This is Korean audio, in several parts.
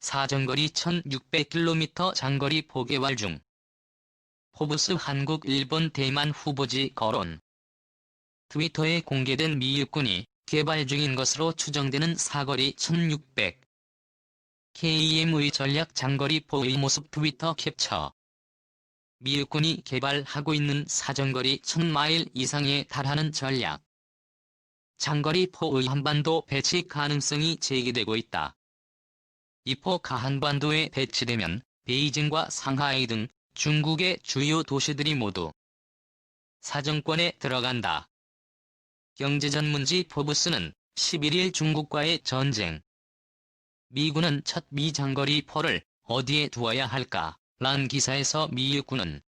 사정거리 1600km 장거리 포개발 중. 포브스 한국 일본 대만 후보지 거론. 트위터에 공개된 미 육군이 개발 중인 것으로 추정되는 사거리 1600 KM의 전략 장거리 포의 모습 트위터 캡처. 미 육군이 개발하고 있는 사정거리 1000마일 이상에 달하는 전략. 장거리 포의 한반도 배치 가능성이 제기되고 있다. 이 포가 한반도에 배치되면 베이징과 상하이 등 중국의 주요 도시들이 모두 사정권에 들어간다. 경제 전문지 포브스는 11일 중국과의 전쟁 미군은 첫 미장거리 포를 어디에 두어야 할까? 란 기사에서 미 육군은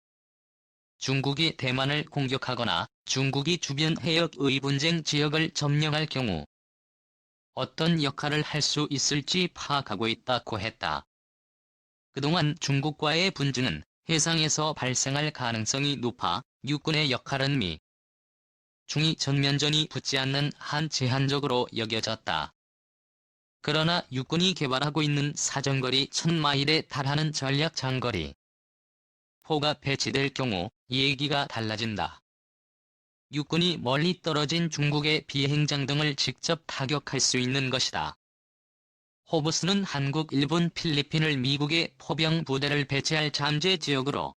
중국이 대만을 공격하거나 중국이 주변 해역의 분쟁 지역을 점령할 경우 어떤 역할을 할 수 있을지 파악하고 있다고 했다. 그동안 중국과의 분쟁은 해상에서 발생할 가능성이 높아 육군의 역할은 미, 중이 전면전이 붙지 않는 한 제한적으로 여겨졌다. 그러나 육군이 개발하고 있는 사정거리 1000마일에 달하는 전략 장거리 포가 배치될 경우 얘기가 달라진다. 육군이 멀리 떨어진 중국의 비행장 등을 직접 타격할 수 있는 것이다. 호브스는 한국, 일본, 필리핀을 미국의 포병 부대를 배치할 잠재 지역으로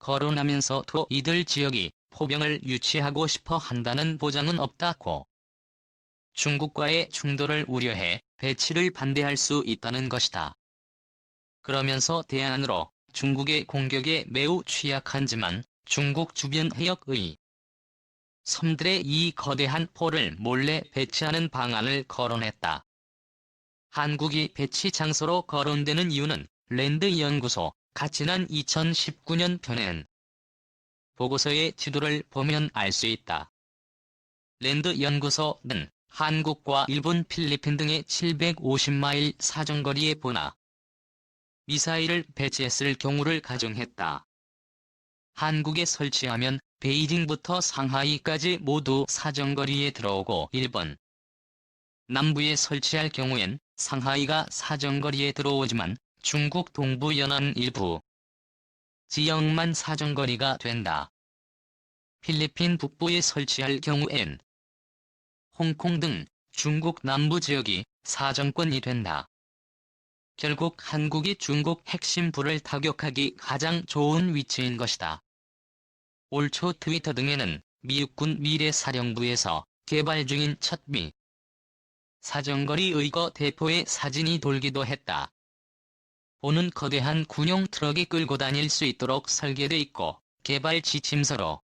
거론하면서도 이들 지역이 포병을 유치하고 싶어 한다는 보장은 없다고 중국과의 충돌을 우려해 배치를 반대할 수 있다는 것이다. 그러면서 대안으로 중국의 공격에 매우 취약한지만 중국 주변 해역의 섬들의 이 거대한 포를 몰래 배치하는 방안을 거론했다. 한국이 배치 장소로 거론되는 이유는 랜드 연구소가 지난 2019년 편엔 보고서의 지도를 보면 알 수 있다. 랜드 연구소는 한국과 일본, 필리핀 등의 750마일 사정거리에 보나 미사일을 배치했을 경우를 가정했다. 한국에 설치하면 베이징부터 상하이까지 모두 사정거리에 들어오고 일본 남부에 설치할 경우엔 상하이가 사정거리에 들어오지만 중국 동부 연안 일부 지역만 사정거리가 된다. 필리핀 북부에 설치할 경우엔 홍콩 등 중국 남부 지역이 사정권이 된다. 결국 한국이 중국 핵심 부를 타격하기 가장 좋은 위치인 것이다. 올 초 트위터 등에는 미육군 미래사령부에서 개발 중인 첫미 사정거리 의거 대포의 사진이 돌기도 했다. 보는 거대한 군용 트럭이 끌고 다닐 수 있도록 설계돼 있고 개발 지침서로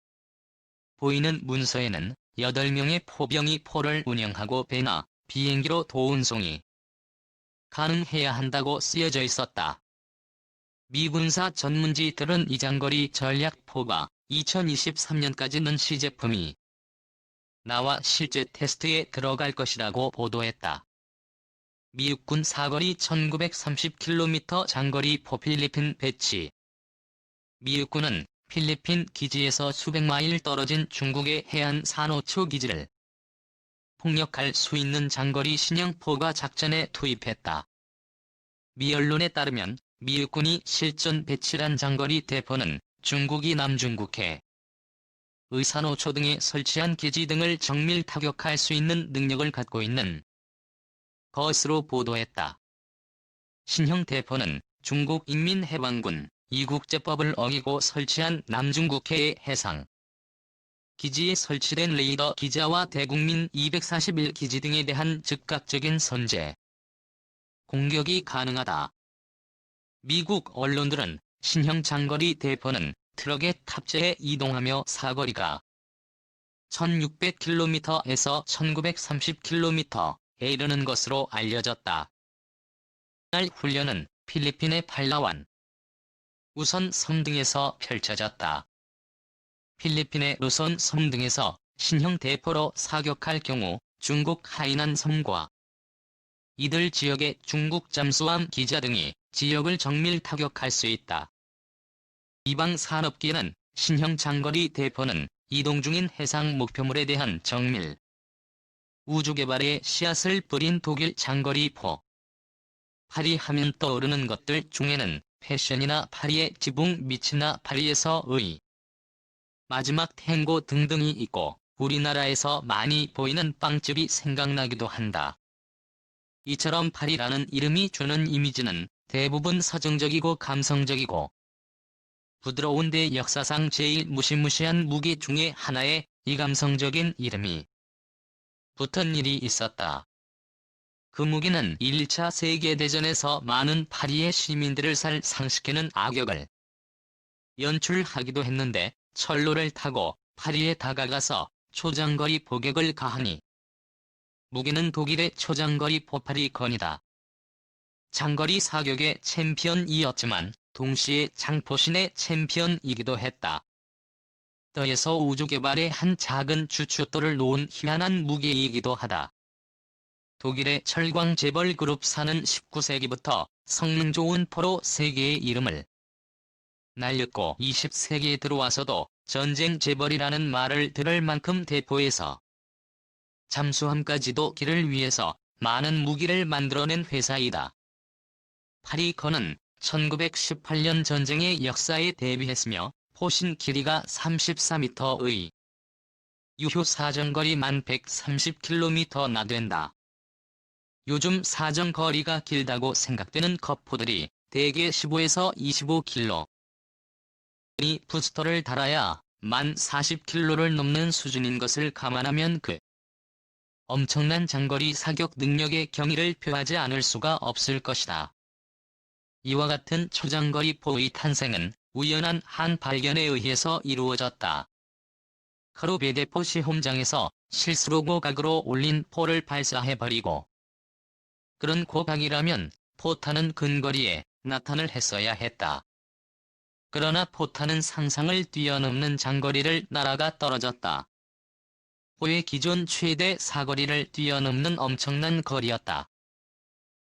보이는 문서에는 8명의 포병이 포를 운영하고 배나 비행기로 도운송이 가능해야 한다고 쓰여져 있었다. 미군사 전문지들은 이 장거리 전략포가 2023년까지는 시제품이 나와 실제 테스트에 들어갈 것이라고 보도했다. 미육군 사거리 1930km 장거리 포 필리핀 배치 미육군은 필리핀 기지에서 수백 마일 떨어진 중국의 해안 산호초 기지를 폭력할 수 있는 장거리 신형 포가 작전에 투입했다. 미 언론에 따르면 미 육군이 실전 배치한 장거리 대포는 중국이 남중국해 의산호초 등에 설치한 기지 등을 정밀 타격할 수 있는 능력을 갖고 있는 것으로 보도했다. 신형 대포는 중국 인민해방군 이국제법을 어기고 설치한 남중국해의 해상 기지에 설치된 레이더 기자와 대국민 241 기지 등에 대한 즉각적인 선제 공격이 가능하다. 미국 언론들은 신형 장거리 대포는 트럭에 탑재해 이동하며 사거리가 1600km에서 1930km에 이르는 것으로 알려졌다. 날 훈련은 필리핀의 팔라완 우선 섬 등에서 펼쳐졌다. 필리핀의 루선 섬 등에서 신형 대포로 사격할 경우 중국 하이난 섬과 이들 지역의 중국 잠수함 기자 등이 지역을 정밀 타격할 수 있다. 이방 산업계는 신형 장거리 대포는 이동 중인 해상 목표물에 대한 정밀 우주 개발에 씨앗을 뿌린 독일 장거리 포 파리 하면 떠오르는 것들 중에는 패션이나 파리의 지붕 밑이나 파리에서의 마지막 탱고 등등이 있고 우리나라에서 많이 보이는 빵집이 생각나기도 한다. 이처럼 파리라는 이름이 주는 이미지는 대부분 서정적이고 감성적이고 부드러운데 역사상 제일 무시무시한 무기 중에 하나에 이 감성적인 이름이 붙은 일이 있었다. 그 무기는 1차 세계대전에서 많은 파리의 시민들을 살 상시키는 악역을 연출하기도 했는데 철로를 타고 파리에 다가가서 초장거리 포격을 가하니 무기는 독일의 초장거리 포파리 건이다. 장거리 사격의 챔피언이었지만 동시에 장포신의 챔피언이기도 했다. 떠에서 우주 개발의 한 작은 주춧돌을 놓은 희한한 무기이기도 하다. 독일의 철광 재벌 그룹사는 19세기부터 성능 좋은 포로 세계의 이름을 날렸고 20세기에 들어와서도 전쟁 재벌이라는 말을 들을 만큼 대포에서 잠수함까지도 길을 위해서 많은 무기를 만들어낸 회사이다. 파리건은 1918년 전쟁의 역사에 대비했으며 포신 길이가 34m의 유효 사정거리만 130km나 된다. 요즘 사정거리가 길다고 생각되는 거포들이 대개 15에서 25km. 이 부스터를 달아야 만 40km를 넘는 수준인 것을 감안하면 그 엄청난 장거리 사격 능력의 경의를 표하지 않을 수가 없을 것이다. 이와 같은 초장거리 포의 탄생은 우연한 한 발견에 의해서 이루어졌다. 크루베데포 시험장에서 실수로 고각으로 올린 포를 발사해버리고 그런 고각이라면 포탄은 근거리에 나타를 했어야 했다. 그러나 포탄은 상상을 뛰어넘는 장거리를 날아가 떨어졌다. 포의 기존 최대 사거리를 뛰어넘는 엄청난 거리였다.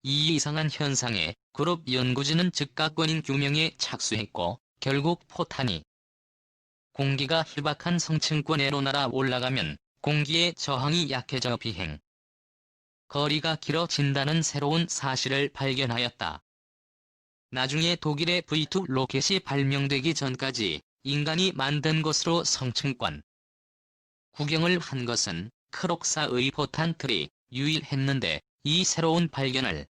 이 이상한 현상에 그룹 연구진은 즉각 원인 규명에 착수했고 결국 포탄이 공기가 희박한 성층권에로 날아 올라가면 공기의 저항이 약해져 비행 거리가 길어진다는 새로운 사실을 발견하였다. 나중에 독일의 V2 로켓이 발명되기 전까지 인간이 만든 것으로 성층권 구경을 한 것은 크록사의 포탄틀이 유일했는데 이 새로운 발견을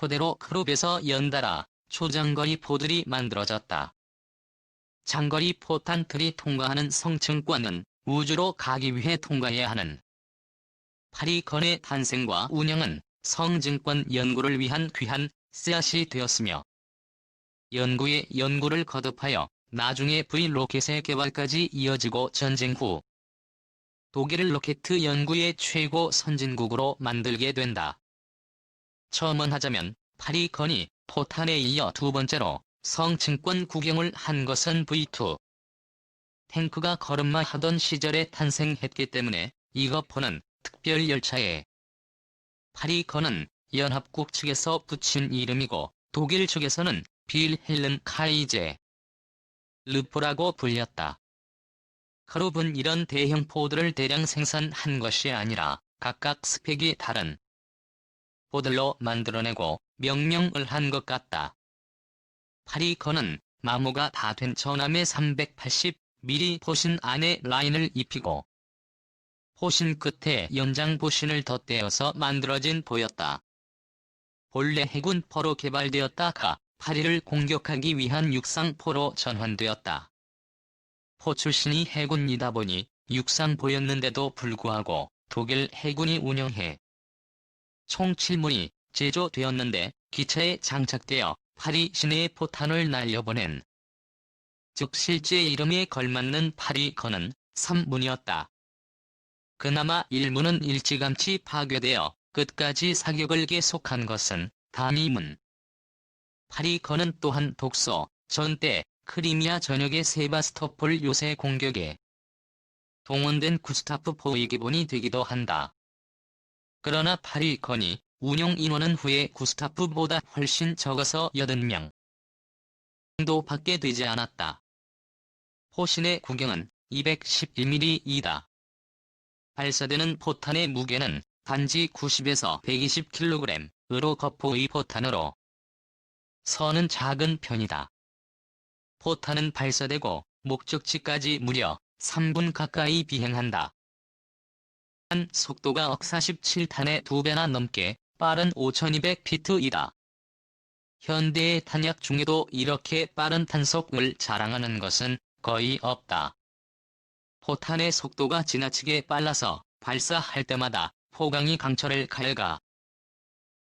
토대로 크롭에서 연달아 초장거리 포들이 만들어졌다. 장거리 포탄틀이 통과하는 성층권은 우주로 가기 위해 통과해야 하는 파리건의 탄생과 운영은 성증권 연구를 위한 귀한 씨앗이 되었으며 연구에 연구를 거듭하여 나중에 V 로켓의 개발까지 이어지고 전쟁 후 독일을 로켓 연구의 최고 선진국으로 만들게 된다. 첨언하자면 파리 건이 포탄에 이어 두 번째로 성층권 구경을 한 것은 V2 탱크가 걸음마 하던 시절에 탄생했기 때문에 이거포는 특별 열차에. 파리 건은 연합국 측에서 붙인 이름이고 독일 측에서는 빌헬름 카이제. 르포라고 불렸다. 크롭은 이런 대형 포들을 대량 생산한 것이 아니라 각각 스펙이 다른 포들로 만들어내고 명명을 한 것 같다. 파리건은 마모가 다된 전함의 380mm 포신 안에 라인을 입히고 포신 끝에 연장 포신을 덧대어서 만들어진 보였다. 본래 해군 포로 개발되었다가 파리를 공격하기 위한 육상 포로 전환되었다. 포 출신이 해군이다 보니 육상포였는데도 불구하고 독일 해군이 운영해 총 7문이 제조되었는데 기차에 장착되어 파리 시내에 포탄을 날려보낸 즉 실제 이름에 걸맞는 파리건은 3문이었다. 그나마 1문은 일찌감치 파괴되어 끝까지 사격을 계속한 것은 단위문. 파리건은 또한 독소, 전대, 크리미아 전역의 세바스토폴 요새 공격에 동원된 구스타프 포의 기본이 되기도 한다. 그러나 파리 건이 운용 인원은 후에 구스타프보다 훨씬 적어서 80명 도 밖에 되지 않았다. 포신의 구경은 211mm이다. 발사되는 포탄의 무게는 단지 90에서 120kg, 으로 거포의 포탄으로 선은 작은 편이다. 포탄은 발사되고 목적지까지 무려 3분 가까이 비행한다. 한 속도가 억 47탄의 2배나 넘게 빠른 5200피트이다. 현대의 탄약 중에도 이렇게 빠른 탄속을 자랑하는 것은 거의 없다. 포탄의 속도가 지나치게 빨라서 발사할 때마다 포강이 강철을 가해가.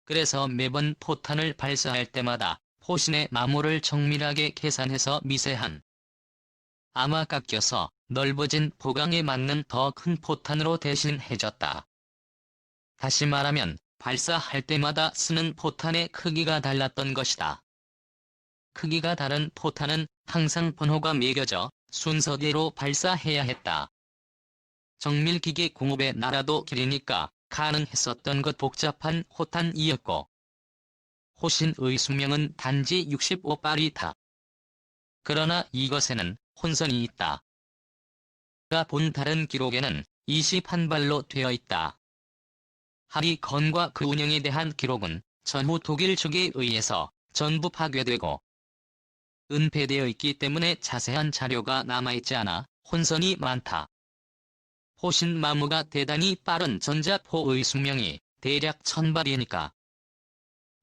그래서 매번 포탄을 발사할 때마다 포신의 마모를 정밀하게 계산해서 미세한 아마 깎여서 넓어진 포강에 맞는 더 큰 포탄으로 대신해줬다. 다시 말하면 발사할 때마다 쓰는 포탄의 크기가 달랐던 것이다. 크기가 다른 포탄은 항상 번호가 매겨져 순서대로 발사해야 했다. 정밀기계 공업의 나라도 길이니까 가능했었던 것 복잡한 호탄이었고 호신의 수명은 단지 65발이다. 그러나 이것에는 혼선이 있다. 가본 다른 기록에는 21발로 되어 있다. 하리 건과 그 운영에 대한 기록은 전후 독일 측에 의해서 전부 파괴되고 은폐되어 있기 때문에 자세한 자료가 남아있지 않아 혼선이 많다. 호신 마무가 대단히 빠른 전자포의 수명이 대략 천발이니까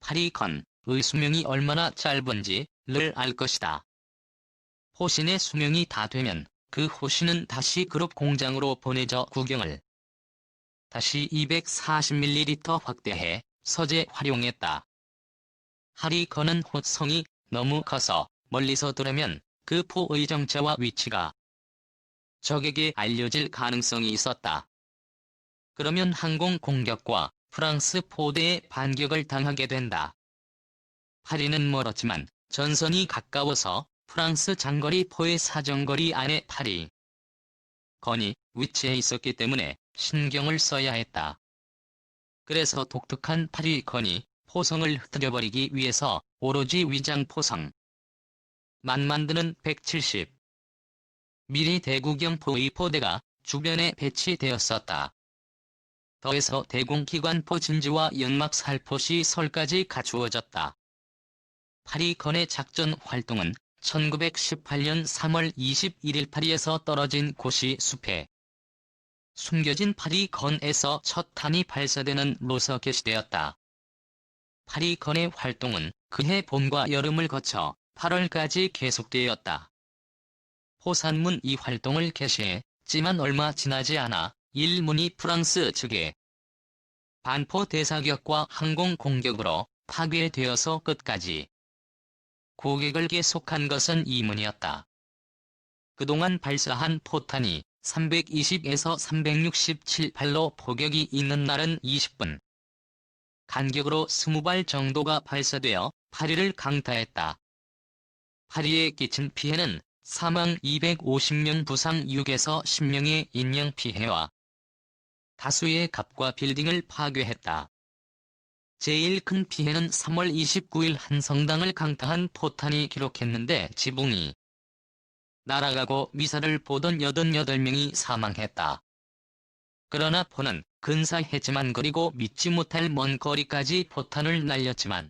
파리건의 수명이 얼마나 짧은지를 알 것이다. 호신의 수명이 다 되면 그 호신은 다시 그룹 공장으로 보내져 구경을 다시 240ml 확대해 서재 활용했다. 하리건은 호성이 너무 커서 멀리서 들으면 그 포의 정체와 위치가 적에게 알려질 가능성이 있었다. 그러면 항공 공격과 프랑스 포대의 반격을 당하게 된다. 파리는 멀었지만 전선이 가까워서 프랑스 장거리 포의 사정거리 안에 파리 건이 위치해 있었기 때문에 신경을 써야 했다. 그래서 독특한 파리 건이 포성을 흩어버리기 위해서 오로지 위장 포성 만 만드는 170 미리 대구경 포의 포대가 주변에 배치되었었다. 더해서 대공기관포 진지와 연막 살포 시 설까지 갖추어졌다. 파리건의 작전 활동은 1918년 3월 21일 파리에서 떨어진 고시 숲에 숨겨진 파리 건에서 첫 탄이 발사되는 로서 개시되었다. 파리 건의 활동은 그해 봄과 여름을 거쳐 8월까지 계속되었다. 호산문 이 활동을 개시했지만 얼마 지나지 않아 일문이 프랑스 측에 반포 대사격과 항공 공격으로 파괴되어서 끝까지 고객을 계속한 것은 이문이었다. 그동안 발사한 포탄이 320에서 367발로 포격이 있는 날은 20분. 간격으로 20발 정도가 발사되어 파리를 강타했다. 파리에 끼친 피해는 사망 250명 부상 6에서 10명의 인명 피해와 다수의 갑과 빌딩을 파괴했다. 제일 큰 피해는 3월 29일 한 성당을 강타한 포탄이 기록했는데 지붕이 날아가고 미사를 보던 88명이 사망했다. 그러나 포는 근사했지만 그리고 믿지 못할 먼 거리까지 포탄을 날렸지만